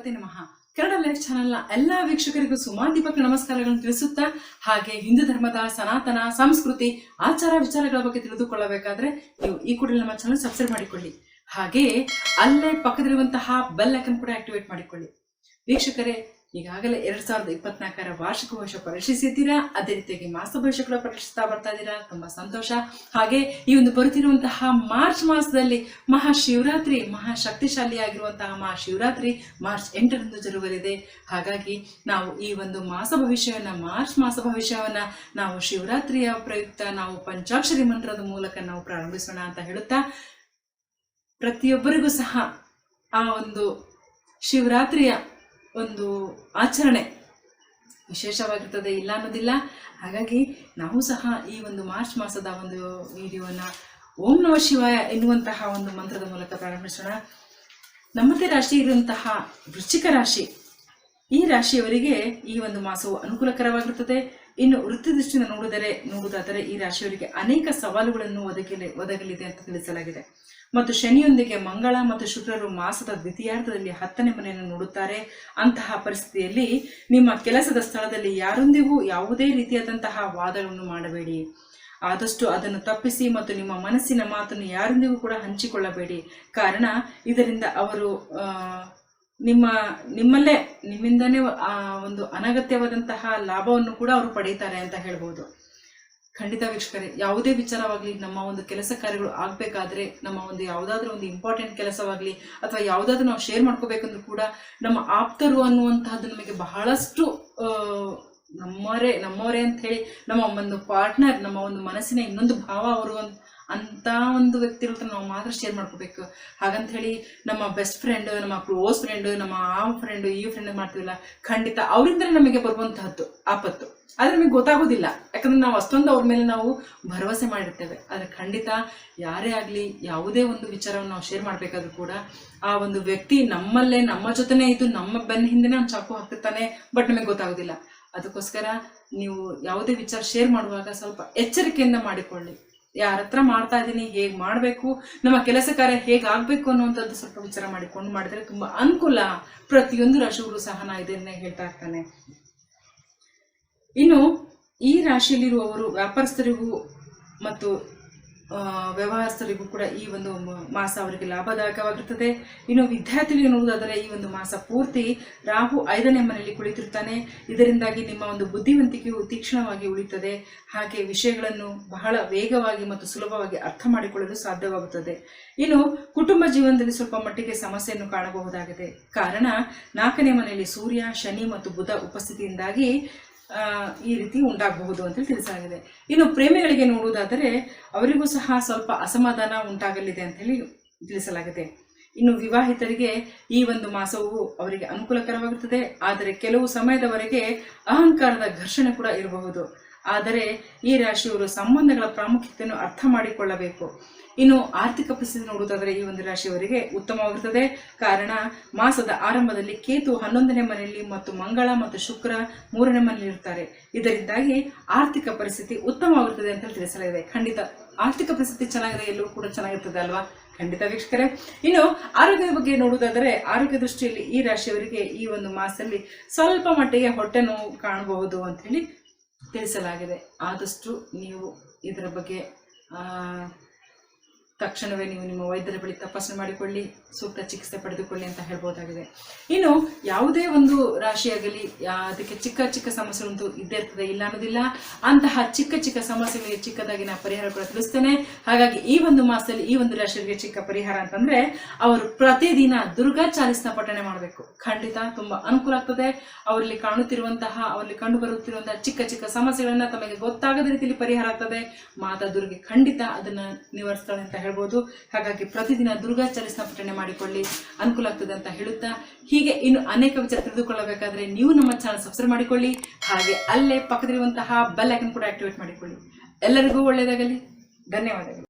ಗಣಪತಿ ನಮಃ. ಕನ್ನಡ ಲೈಫ್ ಚಾನೆಲ್ನ ಎಲ್ಲಾ ವೀಕ್ಷಕರಿಗೂ ಸುಮಾದೀಪಕ ನಮಸ್ಕಾರಗಳನ್ನು ತಿಳಿಸುತ್ತಾ, ಹಾಗೆ ಹಿಂದೂ ಧರ್ಮದ ಸನಾತನ, ಸಂಸ್ಕೃತಿ, ಆಚಾರ ವಿಚಾರಗಳ ಬಗ್ಗೆ ತಿಳಿದುಕೊಳ್ಳಬೇಕಾದ್ರೆ ನೀವು ಈ ಕೂಡ ನಮ್ಮ ಚಾನಲ್ ಸಬ್ಸ್ಕ್ರೈಬ್ ಮಾಡಿಕೊಳ್ಳಿ. ಹಾಗೆ ಅಲ್ಲೇ ಪಕ್ಕದಲ್ಲಿರುವಂತಹ ಬೆಲ್ ಐಕನ್ ಕೂಡ ಆಕ್ಟಿವೇಟ್ ಮಾಡಿಕೊಳ್ಳಿ. ವೀಕ್ಷಕರೇ ಈಗಾಗಲೇ ಎರಡ್ ಸಾವಿರದ ಇಪ್ಪತ್ನಾಲ್ಕರ ವಾರ್ಷಿಕ ಭವಿಷ್ಯ ಪರೀಕ್ಷಿಸಿದ್ದೀರಾ ಅದೇ ರೀತಿಯಾಗಿ ಮಾಸ ಭವಿಷ್ಯ ಕೂಡ ಪರೀಕ್ಷಿಸ್ತಾ ಬರ್ತಾ ಇದ್ದೀರಾ? ತುಂಬಾ ಸಂತೋಷ. ಹಾಗೆ ಈ ಒಂದು ಬರುತ್ತಿರುವಂತಹ ಮಾರ್ಚ್ ಮಾಸದಲ್ಲಿ ಮಹಾಶಿವರಾತ್ರಿ ಮಹಾ ಶಕ್ತಿಶಾಲಿಯಾಗಿರುವಂತಹ ಮಹಾಶಿವರಾತ್ರಿ ಮಾರ್ಚ್ ಎಂಟರಂದು ಜರುಗಲಿದೆ. ಹಾಗಾಗಿ ನಾವು ಈ ಒಂದು ಮಾಸ ಭವಿಷ್ಯವನ್ನ ಮಾರ್ಚ್ ಮಾಸ ಭವಿಷ್ಯವನ್ನ ನಾವು ಶಿವರಾತ್ರಿಯ ಪ್ರಯುಕ್ತ ನಾವು ಪಂಚಾಕ್ಷರಿ ಮಂತ್ರದ ಮೂಲಕ ನಾವು ಪ್ರಾರಂಭಿಸೋಣ ಅಂತ ಹೇಳುತ್ತಾ, ಪ್ರತಿಯೊಬ್ಬರಿಗೂ ಸಹ ಆ ಒಂದು ಶಿವರಾತ್ರಿಯ ಒಂದು ಆಚರಣೆ ವಿಶೇಷವಾಗಿರ್ತದೆ ಇಲ್ಲ ಅನ್ನೋದಿಲ್ಲ. ಹಾಗಾಗಿ ನಾವು ಸಹ ಈ ಒಂದು ಮಾರ್ಚ್ ಮಾಸದ ಒಂದು ವಿಡಿಯೋನ ಓಂ ನಮ ಶಿವಾಯ ಎನ್ನುವಂತಹ ಒಂದು ಮಂತ್ರದ ಮೂಲಕ ಪ್ರಾರಂಭಿಸೋಣ. ನಮ್ಮದೇ ರಾಶಿ ಇರುವಂತಹ ವೃಶ್ಚಿಕ ರಾಶಿ ಈ ರಾಶಿಯವರಿಗೆ ಈ ಒಂದು ಮಾಸವು ಅನುಕೂಲಕರವಾಗಿರುತ್ತದೆ. ಇನ್ನು ವೃತ್ತಿ ದೃಷ್ಟಿಯಿಂದ ನೋಡಿದರೆ, ನೋಡುವುದಾದರೆ ಈ ರಾಶಿಯವರಿಗೆ ಅನೇಕ ಸವಾಲುಗಳನ್ನು ಒದಗಲಿ, ಒದಗಲಿದೆ ಅಂತ ತಿಳಿಸಲಾಗಿದೆ. ಮತ್ತು ಶನಿಯೊಂದಿಗೆ ಮಂಗಳ ಮತ್ತು ಶುಕ್ರರು ಮಾಸದ ದ್ವಿತೀಯಾರ್ಧದಲ್ಲಿ ಹತ್ತನೇ ಮನೆಯನ್ನು ನೋಡುತ್ತಾರೆ. ಅಂತಹ ಪರಿಸ್ಥಿತಿಯಲ್ಲಿ ನಿಮ್ಮ ಕೆಲಸದ ಸ್ಥಳದಲ್ಲಿ ಯಾರೊಂದಿಗೂ ಯಾವುದೇ ರೀತಿಯಾದಂತಹ ವಾದಗಳನ್ನು ಮಾಡಬೇಡಿ. ಆದಷ್ಟು ಅದನ್ನು ತಪ್ಪಿಸಿ ಮತ್ತು ನಿಮ್ಮ ಮನಸ್ಸಿನ ಮಾತನ್ನು ಯಾರೊಂದಿಗೂ ಕೂಡ ಹಂಚಿಕೊಳ್ಳಬೇಡಿ. ಕಾರಣ ಇದರಿಂದ ಅವರು ನಿಮ್ಮ, ನಿಮ್ಮಲ್ಲೇ, ನಿಮ್ಮಿಂದನೇ, ಆ, ಒಂದು ಅನಗತ್ಯವಾದಂತಹ ಲಾಭವನ್ನು ಕೂಡ ಅವರು ಪಡೀತಾರೆ ಅಂತ ಹೇಳ್ಬೋದು. ಖಂಡಿತ ವೀಕ್ಷಕರೇ, ಯಾವುದೇ ವಿಚಾರವಾಗಲಿ, ನಮ್ಮ ಒಂದು ಕೆಲಸ ಕಾರ್ಯಗಳು ಆಗಬೇಕಾದ್ರೆ, ನಮ್ಮ ಒಂದು ಯಾವುದಾದ್ರೂ ಒಂದು ಇಂಪಾರ್ಟೆಂಟ್ ಕೆಲಸವಾಗಲಿ, ಅಥವಾ ಯಾವುದಾದ್ರೂ ನಾವು ಶೇರ್ ಮಾಡ್ಕೋಬೇಕಂದ್ರೂ ಕೂಡ, ನಮ್ಮ ಆಪ್ತರು ಅನ್ನುವಂತಹದ್ದು ನಮಗೆ ಬಹಳಷ್ಟು ನಮ್ಮವರೇ ನಮ್ಮವರೇ ಅಂತ ಹೇಳಿ, ನಮ್ಮ ಒಂದು ಪಾರ್ಟ್ನರ್ ನಮ್ಮ ಒಂದು ಮನಸ್ಸಿನ ಇನ್ನೊಂದು ಭಾವ ಅವರು ಒಂದು ಅಂತ ಒಂದು ವ್ಯಕ್ತಿಗಳ ಹತ್ರ ನಾವು ಮಾತ್ರ ಶೇರ್ ಮಾಡ್ಕೋಬೇಕು. ಹಾಗಂತ ಹೇಳಿ ನಮ್ಮ ಬೆಸ್ಟ್ ಫ್ರೆಂಡ್ ನಮ್ಮ ಕ್ಲೋಸ್ ಫ್ರೆಂಡ್ ನಮ್ಮ ಆ ಫ್ರೆಂಡ್ ಈ ಫ್ರೆಂಡ್ ಮಾಡ್ತೀವಲ್ಲ, ಖಂಡಿತ ಅವರಿಂದ ನಮಗೆ ಬರುವಂತಹದ್ದು ಆಪತ್ತು. ಆದ್ರೆ ನಮಗೆ ಗೊತ್ತಾಗೋದಿಲ್ಲ. ಯಾಕಂದ್ರೆ ನಾವು ಅಷ್ಟೊಂದು ಅವ್ರ ಮೇಲೆ ನಾವು ಭರವಸೆ ಮಾಡಿರ್ತೇವೆ. ಆದ್ರೆ ಖಂಡಿತ ಯಾರೇ ಆಗಲಿ ಯಾವುದೇ ಒಂದು ವಿಚಾರವನ್ನು ನಾವು ಶೇರ್ ಮಾಡಬೇಕಾದ್ರೂ ಕೂಡ ಆ ಒಂದು ವ್ಯಕ್ತಿ ನಮ್ಮಲ್ಲೇ, ನಮ್ಮ ಜೊತೆನೇ ಇದ್ದು ನಮ್ಮ ಬೆನ್ನ ಹಿಂದೆನೇ ಒಂದು ಚಾಕು ಹಾಕ್ತಿರ್ತಾನೆ, ಬಟ್ ನಮಗೆ ಗೊತ್ತಾಗೋದಿಲ್ಲ. ಅದಕ್ಕೋಸ್ಕರ ನೀವು ಯಾವುದೇ ವಿಚಾರ ಶೇರ್ ಮಾಡುವಾಗ ಸ್ವಲ್ಪ ಎಚ್ಚರಿಕೆಯಿಂದ ಮಾಡಿಕೊಳ್ಳಿ. ಯಾರ ಹತ್ರ ಮಾಡ್ತಾ ಇದ್ದೀನಿ ಹೇಗೆ ಮಾಡಬೇಕು, ನಮ್ಮ ಕೆಲಸ ಕಾರ್ಯ ಹೇಗೆ ಆಗಬೇಕು ಅನ್ನುವಂಥದ್ದು ಸ್ವಲ್ಪ ವಿಚಾರ ಮಾಡಿಕೊಂಡು ಮಾಡಿದ್ರೆ ತುಂಬಾ ಅನುಕೂಲ ಪ್ರತಿಯೊಂದು ರಾಶಿಗಳು ಸಹ ನಾ ಇದನ್ನೇ ಹೇಳ್ತಾ ಇರ್ತಾನೆ. ಇನ್ನು ಈ ರಾಶಿಯಲ್ಲಿರುವವರು ವ್ಯಾಪಾರಸ್ಥರಿಗೂ ಮತ್ತು ವ್ಯವಹಾರಸ್ಥರಿಗೂ ಕೂಡ ಈ ಒಂದು ಮಾಸ ಅವರಿಗೆ ಲಾಭದಾಯಕವಾಗಿರುತ್ತದೆ. ಇನ್ನು ವಿದ್ಯಾರ್ಥಿಗಳಿಗೆ ನೋಡುವುದಾದರೆ ಈ ಒಂದು ಮಾಸ ಪೂರ್ತಿ ರಾಹು ಐದನೇ ಮನೆಯಲ್ಲಿ ಕುಳಿತಿರುತ್ತಾನೆ ಇದರಿಂದಾಗಿ ನಿಮ್ಮ ಒಂದು ಬುದ್ಧಿವಂತಿಕೆಯು ತೀಕ್ಷ್ಣವಾಗಿ ಉಳಿತದೆ. ಹಾಗೆ ವಿಷಯಗಳನ್ನು ಬಹಳ ವೇಗವಾಗಿ ಮತ್ತು ಸುಲಭವಾಗಿ ಅರ್ಥ ಮಾಡಿಕೊಳ್ಳಲು ಸಾಧ್ಯವಾಗುತ್ತದೆ. ಇನ್ನು ಕುಟುಂಬ ಜೀವನದಲ್ಲಿ ಸ್ವಲ್ಪ ಮಟ್ಟಿಗೆ ಸಮಸ್ಯೆಯನ್ನು ಕಾಣಬಹುದಾಗಿದೆ. ಕಾರಣ, ನಾಲ್ಕನೇ ಮನೆಯಲ್ಲಿ ಸೂರ್ಯ, ಶನಿ ಮತ್ತು ಬುಧ ಉಪಸ್ಥಿತಿಯಿಂದಾಗಿ ಈ ರೀತಿ ಉಂಟಾಗಬಹುದು ಅಂತ ತಿಳಿಸಲಾಗಿದೆ. ಇನ್ನು ಪ್ರೇಮಿಗಳಿಗೆ ನೋಡುವುದಾದರೆ ಅವರಿಗೂ ಸಹ ಸ್ವಲ್ಪ ಅಸಮಾಧಾನ ಉಂಟಾಗಲಿದೆ ಅಂತ ಹೇಳಿ ತಿಳಿಸಲಾಗಿದೆ. ಇನ್ನು ವಿವಾಹಿತರಿಗೆ ಈ ಒಂದು ಮಾಸವು ಅವರಿಗೆ ಅನುಕೂಲಕರವಾಗುತ್ತದೆ ಆದರೆ ಕೆಲವು ಸಮಯದವರೆಗೆ ಅಹಂಕಾರದ ಘರ್ಷಣೆ ಕೂಡ ಇರಬಹುದು. ಆದರೆ ಈ ರಾಶಿಯವರು ಸಂಬಂಧಗಳ ಪ್ರಾಮುಖ್ಯತೆಯನ್ನು ಅರ್ಥ ಮಾಡಿಕೊಳ್ಳಬೇಕು. ಇನ್ನು ಆರ್ಥಿಕ ಪರಿಸ್ಥಿತಿ ನೋಡುವುದಾದರೆ ಈ ಒಂದು ರಾಶಿಯವರಿಗೆ ಉತ್ತಮವಾಗಿರುತ್ತದೆ. ಕಾರಣ ಮಾಸದ ಆರಂಭದಲ್ಲಿ ಕೇತು ಹನ್ನೊಂದನೇ ಮನೆಯಲ್ಲಿ ಮತ್ತು ಮಂಗಳ ಮತ್ತು ಶುಕ್ರ ಮೂರನೇ ಮನೆಯಲ್ಲಿ ಇರ್ತಾರೆ. ಇದರಿಂದಾಗಿ ಆರ್ಥಿಕ ಪರಿಸ್ಥಿತಿ ಉತ್ತಮವಾಗಿರುತ್ತದೆ ಅಂತ ತಿಳಿಸಲಾಗಿದೆ. ಖಂಡಿತ ಆರ್ಥಿಕ ಪರಿಸ್ಥಿತಿ ಚೆನ್ನಾಗಿದೆ ಎಲ್ಲವೂ ಕೂಡ ಚೆನ್ನಾಗಿರ್ತದೆ ಅಲ್ವಾ? ಖಂಡಿತ ವೀಕ್ಷಕರೇ. ಇನ್ನು ಆರೋಗ್ಯದ ಬಗ್ಗೆ ನೋಡುವುದಾದರೆ ಆರೋಗ್ಯ ದೃಷ್ಟಿಯಲ್ಲಿ ಈ ರಾಶಿಯವರಿಗೆ ಈ ಒಂದು ಮಾಸದಲ್ಲಿ ಸ್ವಲ್ಪ ಮಟ್ಟಿಗೆ ಹೊಟ್ಟೆ ನೋವು ಕಾಣಬಹುದು ಅಂತ ಹೇಳಿ ತಿಳಿಸಲಾಗಿದೆ. ಆದಷ್ಟು ನೀವು ಇದರ ಬಗ್ಗೆ ತಕ್ಷಣವೇ ನೀವು ನಿಮ್ಮ ವೈದ್ಯರ ಬಳಿ ತಪಾಸಣೆ ಮಾಡಿಕೊಳ್ಳಿ, ಸೂಕ್ತ ಚಿಕಿತ್ಸೆ ಪಡೆದುಕೊಳ್ಳಿ ಅಂತ ಹೇಳ್ಬೋದಾಗಿದೆ. ಇನ್ನು ಯಾವುದೇ ಒಂದು ರಾಶಿಯಾಗಲಿ ಅದಕ್ಕೆ ಚಿಕ್ಕ ಚಿಕ್ಕ ಸಮಸ್ಯೆಗಳಂತೂ ಇದ್ದೇ ಇರ್ತದೆ, ಇಲ್ಲ ಅನ್ನೋದಿಲ್ಲ. ಅಂತಹ ಚಿಕ್ಕ ಚಿಕ್ಕ ಸಮಸ್ಯೆಗಳಿಗೆ ಚಿಕ್ಕದಾಗಿ ನಾನು ಪರಿಹಾರ ಕೂಡ ತಿಳಿಸ್ತೇನೆ. ಹಾಗಾಗಿ ಈ ಒಂದು ಮಾಸದಲ್ಲಿ ಈ ಒಂದು ರಾಶಿಗಳಿಗೆ ಚಿಕ್ಕ ಪರಿಹಾರ ಅಂತಂದ್ರೆ, ಅವರು ಪ್ರತಿದಿನ ದುರ್ಗಾ ಚಾಲಿಸ್ನ ಪಠಣೆ ಮಾಡಬೇಕು. ಖಂಡಿತ ತುಂಬಾ ಅನುಕೂಲ ಆಗ್ತದೆ. ಅವರಲ್ಲಿ ಕಾಣುತ್ತಿರುವಂತಹ, ಅವರಲ್ಲಿ ಕಂಡು ಬರುತ್ತಿರುವಂತಹ ಚಿಕ್ಕ ಚಿಕ್ಕ ಸಮಸ್ಯೆಗಳನ್ನ ತಮಗೆ ಗೊತ್ತಾಗದ ರೀತಿಯಲ್ಲಿ ಪರಿಹಾರ ಆಗ್ತದೆ. ಮಾತಾ ದುರ್ಗೆ ಖಂಡಿತ ಅದನ್ನ ನಿವಾರಿಸ್ತಾಳೆ ಅಂತ ಹೇಳ್ಬೋದು. ಹಾಗಾಗಿ ಪ್ರತಿದಿನ ದುರ್ಗಾ ಚಾಲಿಸ್ನ ಪಠಣೆ ಮಾಡಿಕೊಳ್ಳಿ. ಅನುಕೂಲ ಆಗ್ತದೆ ಅಂತ ಹೇಳುತ್ತಾ, ಹೀಗೆ ಇನ್ನು ಅನೇಕ ವಿಚಾರ ತಿಳಿದುಕೊಳ್ಳಬೇಕಾದ್ರೆ ನೀವು ನಮ್ಮ ಚಾನಲ್ ಸಬ್ಸ್ಕ್ರೈಬ್ ಮಾಡಿಕೊಳ್ಳಿ. ಹಾಗೆ ಅಲ್ಲೇ ಪಕ್ಕದಲ್ಲಿರುವಂತಹ ಬೆಲ್ ಐಕನ್ ಕೂಡ ಆಕ್ಟಿವೇಟ್ ಮಾಡಿಕೊಳ್ಳಿ. ಎಲ್ಲರಿಗೂ ಒಳ್ಳೆಯದಾಗಲಿ. ಧನ್ಯವಾದಗಳು.